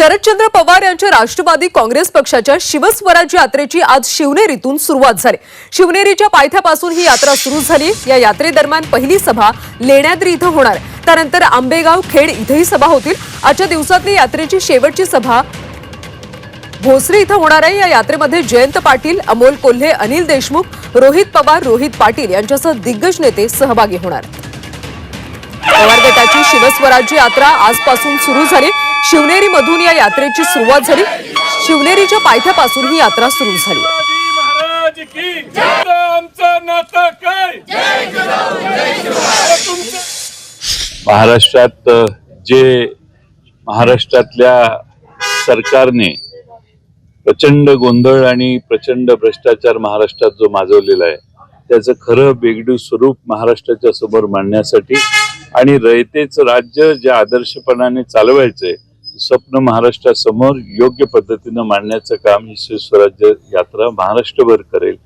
शरदचंद्र पवार यांच्या राष्ट्रवादी काँग्रेस पक्षाच्या शिवस्वराज्य यात्रेची आज शिवनेरीतून सुरुवात झाली. शिवनेरीच्या पायथ्यापासून ही यात्रा सुरू झाली. या यात्रेदरम्यान पहिली सभा लेण्याद्री इथं होणार. त्यानंतर आंबेगाव खेड इथंही सभा होतील. आजच्या दिवसातली यात्रेची शेवटची सभा भोसरी इथं होणार आहे. या यात्रेमध्ये जयंत पाटील अमोल कोल्हे अनिल देशमुख रोहित पवार रोहित पाटील यांच्यासह दिग्गज नेते सहभागी होणार. पवार गटाची शिवस्वराज्य यात्रा आजपासून सुरू झाली. शिवनेरीमधून या यात्रेची सुरुवात झाली. शिवनेरीच्या पायथ्यापासून ही यात्रा सुरू झाली. शिवाजी महाराज की जय. आमचं नातं काय? तुमचं महाराष्ट्रात जे महाराष्ट्रातल्या सरकारने प्रचंड गोंधळ आणि प्रचंड भ्रष्टाचार महाराष्ट्रात जो माजवलेला आहे त्याचं खरं बेगडू स्वरूप महाराष्ट्राच्या समोर मांडण्यासाठी आणि रयतेच राज्य ज्या आदर्शपणाने चालवायचंय स्वप्न महाराष्ट्रासमोर योग्य पद्धतीनं मांडण्याचं काम ही शिवस्वराज्य यात्रा महाराष्ट्रभर करेल.